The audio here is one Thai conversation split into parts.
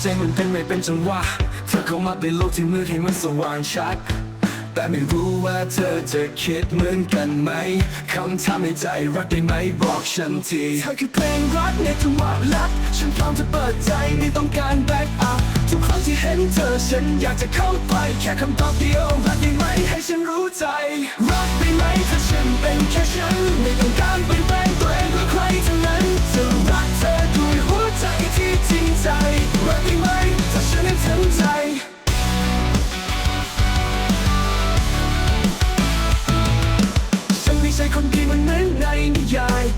ใจมันเป็นไม่เป็นจังหวะเธอเข้ามาในโลกที่มืดให้มันสว่างชัด แต่ไม่รู้ว่าเธอจะคิดเหมือนกันไหมคำถามในใจรักได้ไหมบอกฉันทีเธอคือเพลงรักในจังหวะรัก ฉันพร้อมจะเปิดใจไม่ต้องการแบ็กอัพทุกครั้งที่เห็นเธอฉันอยากจะเข้าไป แค่คำตอบเดียวรักได้ไหมให้ฉันรู้ใจ รักได้ไหมถ้าฉันเป็นแค่ฉันไม่ต้องการเปลี่ยนแป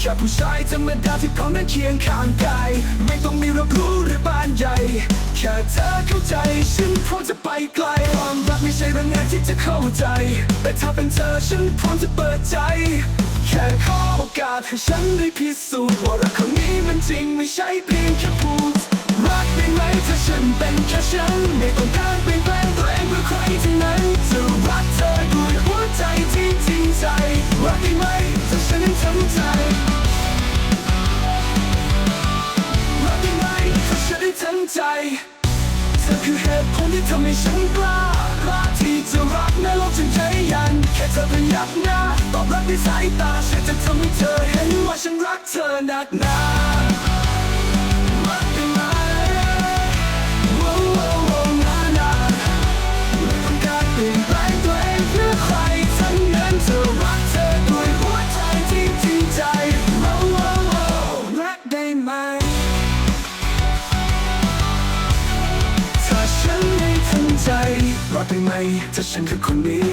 แค่ผู้ชายธรรมดาที่พร้อมนั้นเคียงข้างกายไม่ต้องมีรับรู้หรือบ้านใหญ่ แค่เธอเข้าใจฉันพร้อมจะไปไกลความรักไม่ใช่เรื่องง่ายที่จะเข้าใจ แต่ถ้าเป็นเธอฉันพร้อมจะเปิดใจ แค่ขอโอกาสให้ฉันได้พิสูจน์ว่ารักคนนี้มันจริงไม่ใช่เพียงแค่พูดรักได้ไหมถ้าฉันเป็นแค่ฉันไม่ต้องการ คือเหตุผลที่ทำให้ฉันกล้ากล้าที่จะรักในโลกจนใจยัน แค่เธอเป็นยักหน้า ตอบรับด้วยสายตาฉันจะทำให้เธอเห็นว่าฉันรักเธอหนักหนา อดได้ไหม ถ้าฉันคือคนนี้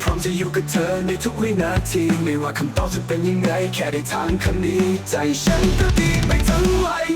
พร้อมจะอยู่กับเธอในทุกวินาที ไม่ว่าคำตอบจะเป็นยังไง แค่ได้ทางคำนี้ ใจฉันก็ดีไปทั้งวัน